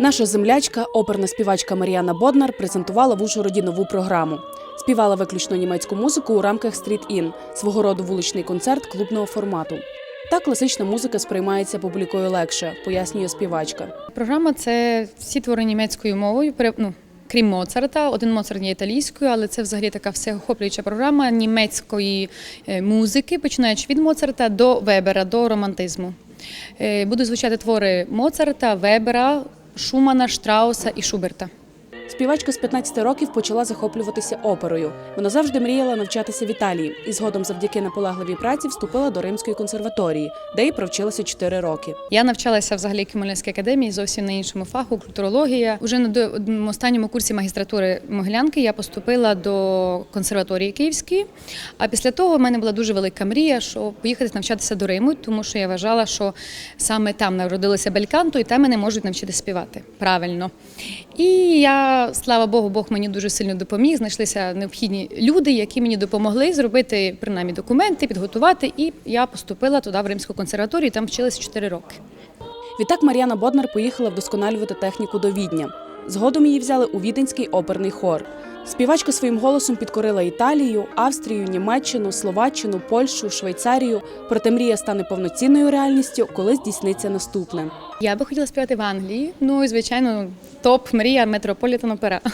Наша землячка, оперна співачка Мар'яна Боднар презентувала в Ужгороді нову програму. Співала виключно німецьку музику у рамках In – свого роду вуличний концерт клубного формату. Та класична музика сприймається публікою легше, пояснює співачка. Програма це всі твори німецькою мовою. Ну, крім Моцарта, один Моцарт є італійською, але це взагалі така всеохоплююча програма німецької е, музики, починаючи від Моцарта до Вебера, до романтизму. Е, Будуть звучати твори Моцарта, Вебера, Шумана, Штрауса і Шуберта. Співачка з 15 років почала захоплюватися оперою. Вона завжди мріяла навчатися в Італії і згодом, завдяки наполегливій праці, вступила до Римської консерваторії, де й провчилася 4 роки. Я навчалася взагалі в Хмельницькій академії зовсім на іншому фаху, культурологія. Уже на останньому курсі магістратури Могилянки я поступила до консерваторії Київської. А після того в мене була дуже велика мрія, що поїхати навчатися до Риму, тому що я вважала, що саме там народилося бельканто, і там мене можуть навчити співати правильно. І я, слава Богу, Бог мені дуже сильно допоміг. Знайшлися необхідні люди, які мені допомогли зробити принаймні документи, підготувати. І я поступила туди в Римську консерваторію. Там вчилася 4 роки. Відтак Мар'яна Боднар поїхала вдосконалювати техніку до Відня. Згодом її взяли у Віденський оперний хор. Співачка своїм голосом підкорила Італію, Австрію, Німеччину, Словаччину, Польщу, Швейцарію. Проте мрія стане повноцінною реальністю, коли здійсниться наступне. Я би хотіла співати в Англії. Ну і звичайно, топ мрія Метрополітен опера.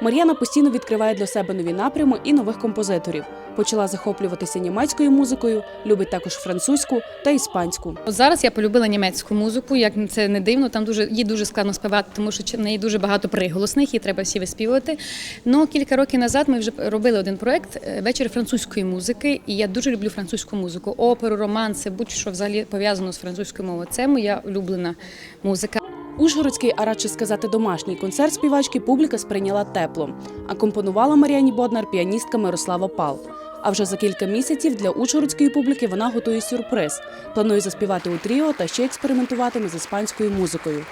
Мар'яна постійно відкриває для себе нові напрями і нових композиторів. Почала захоплюватися німецькою музикою, любить також французьку та іспанську. От зараз я полюбила німецьку музику. Як це не дивно, там дуже їй дуже складно співати, тому що в неї дуже багато приголосних, її треба всі виспівувати. Ну кілька років назад ми вже робили один проект е, вечір французької музики, і я дуже люблю французьку музику, оперу, романси, будь-що взагалі пов'язано з французькою мовою. Це моя улюблена музика. Ужгородський, а радше сказати, домашній концерт співачки публіка сприйняла тепло. А компонувала Мар'яні Боднар піаністка Мирослава Пал. А вже за кілька місяців для ужгородської публіки вона готує сюрприз. Планує заспівати у тріо та ще експериментуватиме з іспанською музикою.